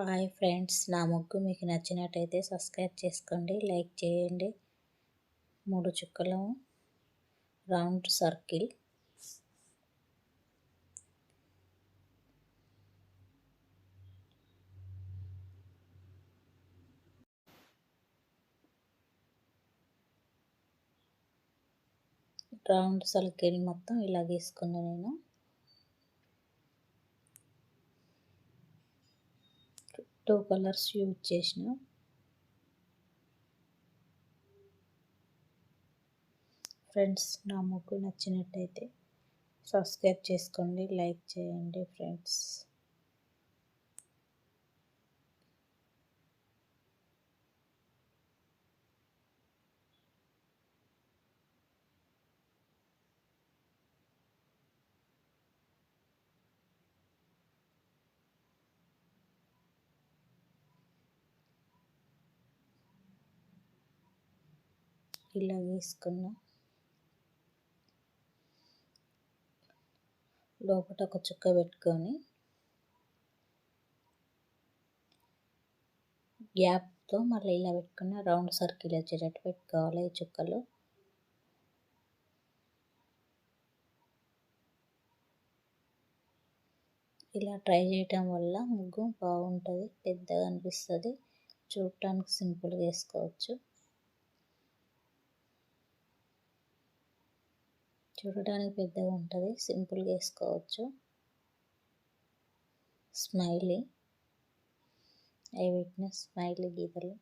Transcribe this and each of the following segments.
Hi friends నా ముగ్గు మీకు నచ్చినట్టయితే సబ్స్క్రైబ్ చేసుకోండి లైక్ చేయండి. మూడు చుక్కలు రౌండ్ సర్కిల్. రౌండ్ సర్కిల్ మొత్తం ఇలా గీసుకున్నా నేను. టూ కలర్స్ యూజ్ చేసిన. ఫ్రెండ్స్ నా ముగ్గు నచ్చినట్టయితే సబ్స్క్రైబ్ చేసుకోండి లైక్ చేయండి ఫ్రెండ్స్. ఇలా వేసుకున్న. లోపల ఒక చుక్క పెట్టుకొని గ్యాప్తో మళ్ళీ ఇలా పెట్టుకున్న. రౌండ్ సర్కిల్ వచ్చేటట్టు పెట్టుకోవాలి ఈ చుక్కలు. ఇలా ట్రై చేయటం వల్ల ముగ్గు బాగుంటుంది పెద్దగా అనిపిస్తుంది. చూడటానికి సింపుల్గా వేసుకోవచ్చు. చూడడానికి పెద్దగా ఉంటుంది. సింపుల్గా వేసుకోవచ్చు. స్మైలీ ఐ విట్నెస్ స్మైలీ గీతలు.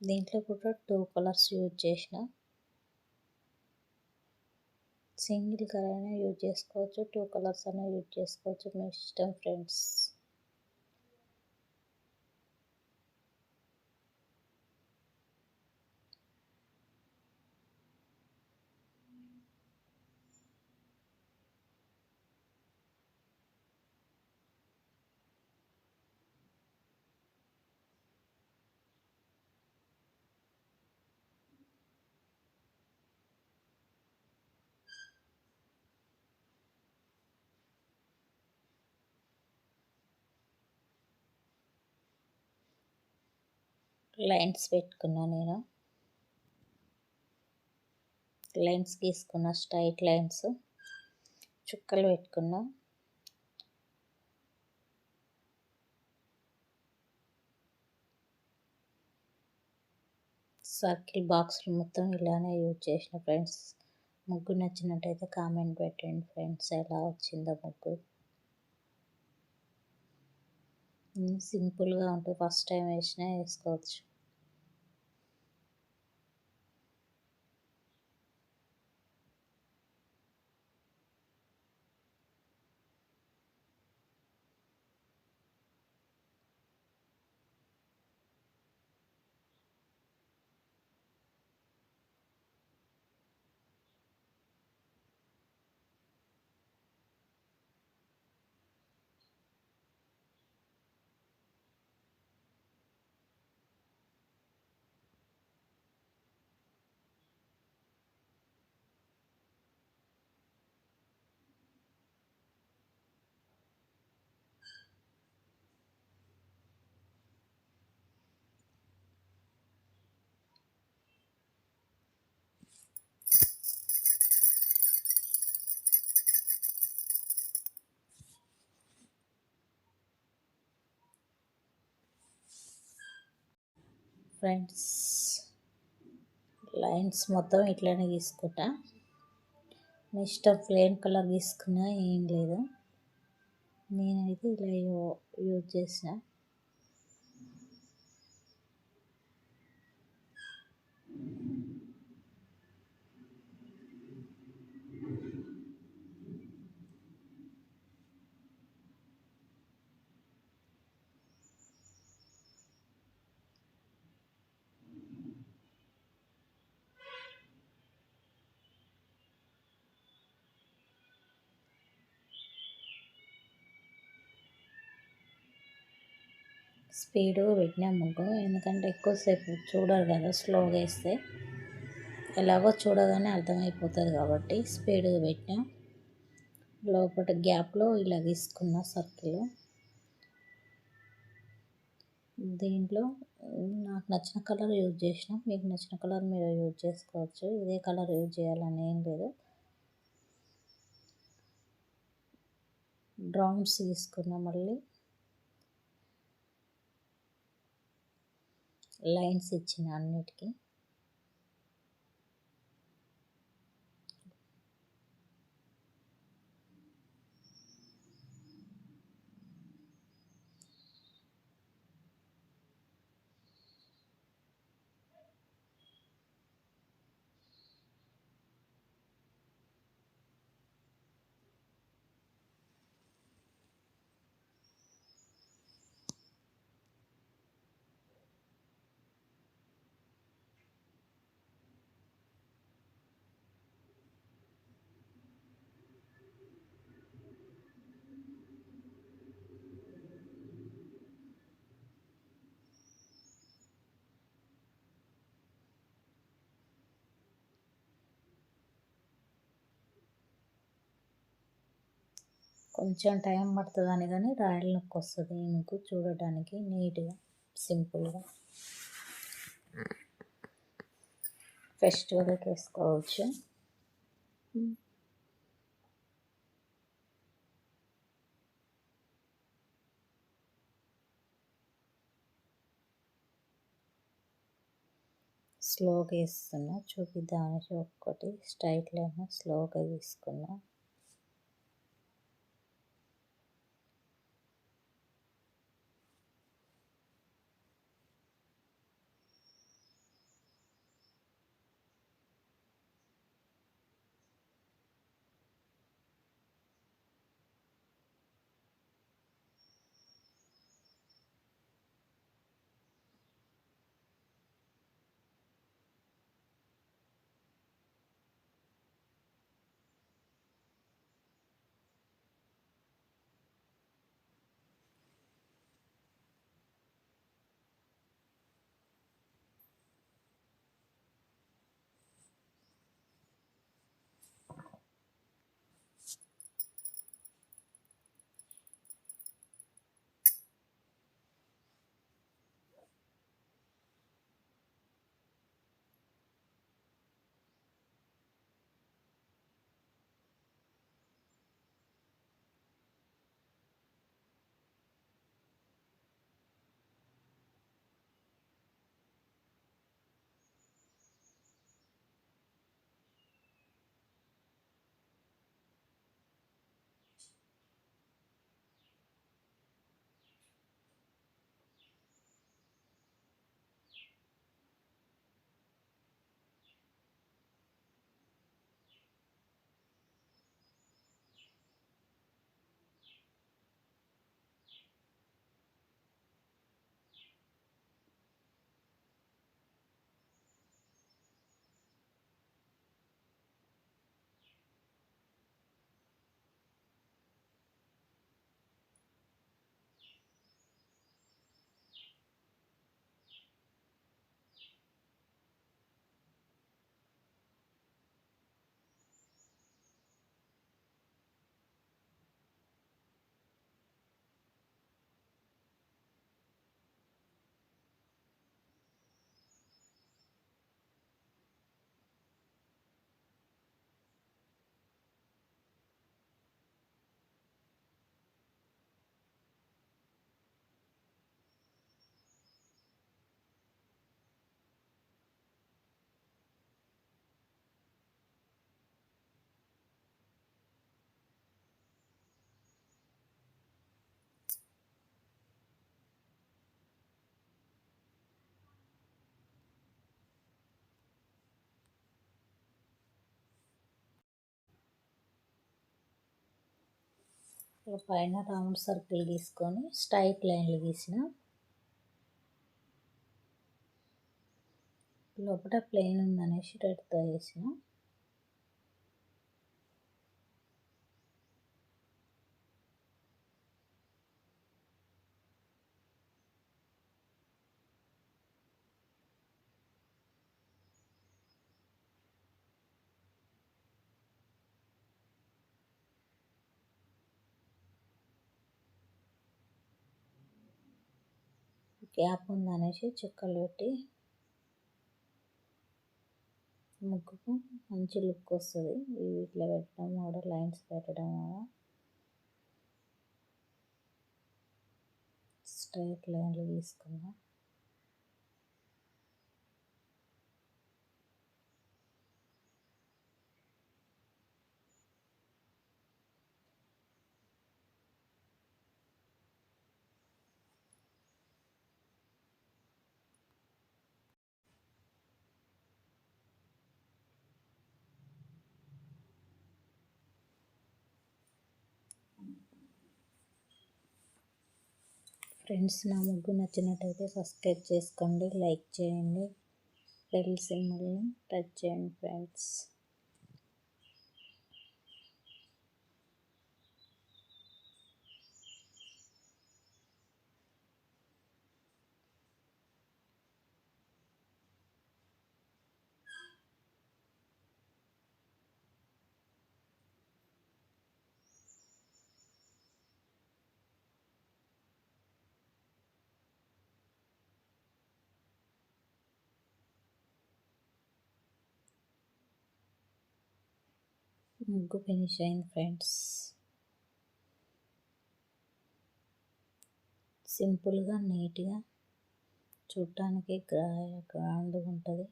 దీంట్లో కూడా టూ కలర్స్ యూజ్ చేసిన. సింగిల్ కలర్ అయినా యూజ్ చేసుకోవచ్చు టూ కలర్స్ అయినా యూజ్ చేసుకోవచ్చు. మీ ఇష్టం ఫ్రెండ్స్. లైన్స్ పెట్టుకున్నా నేను. లైన్స్ గీసుకున్న స్ట్రైట్ లైన్స్ చుక్కలు పెట్టుకున్నా. సర్కిల్ బాక్స్లు మొత్తం ఇలానే యూజ్ చేసిన ఫ్రెండ్స్ ముగ్గు నచ్చినట్టయితే కామెంట్ పెట్టండి ఫ్రెండ్స్ ఎలా వచ్చిందో ముగ్గు సింపుల్గా ఉంటుంది. ఫస్ట్ టైం వేసినా వేసుకోవచ్చు. ఫ్రెండ్స్ లైన్స్ మొత్తం ఇట్లానే తీసుకుంటా మీ ఇష్టం ప్లెయిన్ కలర్ తీసుకున్నా ఏం లేదు. నేనైతే ఇలా యూజ్ చేసిన స్పీడ్గా పెట్టినా ముగ్గు ఎందుకంటే ఎక్కువసేపు చూడరు కదా స్లోగా వేస్తే. ఎలాగో చూడగానే అర్థమైపోతుంది కాబట్టి స్పీడ్గా పెట్టినా. లోపల గ్యాప్లో ఇలా తీసుకున్న సర్కిల్. దీంట్లో నాకు నచ్చిన కలర్ యూజ్ చేసిన. మీకు నచ్చిన కలర్ మీరు యూజ్ చేసుకోవచ్చు. ఇదే కలర్ యూజ్ చేయాలని ఏం లేదు. డ్రామ్స్ తీసుకున్నా మళ్ళీ. లైన్స్ ఇచ్చిన అన్నిటికీ. కొంచెం టైం పడుతుందని కానీ రాయల్ నొక్కి వస్తుంది మీకు చూడటానికి నీట్గా సింపుల్గా. ఫెస్టివల్కి వేసుకోవచ్చు స్లోగా వేస్తున్నా చూపిద్దామని ఒక్కటి స్ట్రైట్లో స్లోగా తీసుకున్నా. ఇక్కడ పైన రౌండ్ సర్కిల్ గీసుకొని స్ట్రైట్ లైన్లు గీసిన. లోపల ప్లెయిన్ ఉందనేసి రెడ్తో వేసిన. గ్యాప్ ఉందనేసి చుక్కలు పెట్టి ముగ్గుకు మంచి లుక్ వస్తుంది వీటిలో పెట్టడం కూడా లైన్స్ పెట్టడం కూడా. స్ట్రైట్ లైన్లు తీసుకుందాం. ఫ్రెండ్స్ నా ముగ్గు నచ్చినట్టయితే సబ్స్క్రైబ్ చేసుకోండి లైక్ చేయండి బెల్ సింబల్ని టచ్ చేయండి ఫ్రెండ్స్. ముగ్గు ఫినిష్ అయింది ఫ్రెండ్స్. సింపుల్గా నీట్గా చూడటానికి గ్రా గ్రాండ్గా ఉంటుంది.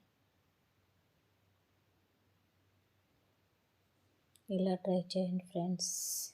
ఇలా ట్రై చేయండి ఫ్రెండ్స్.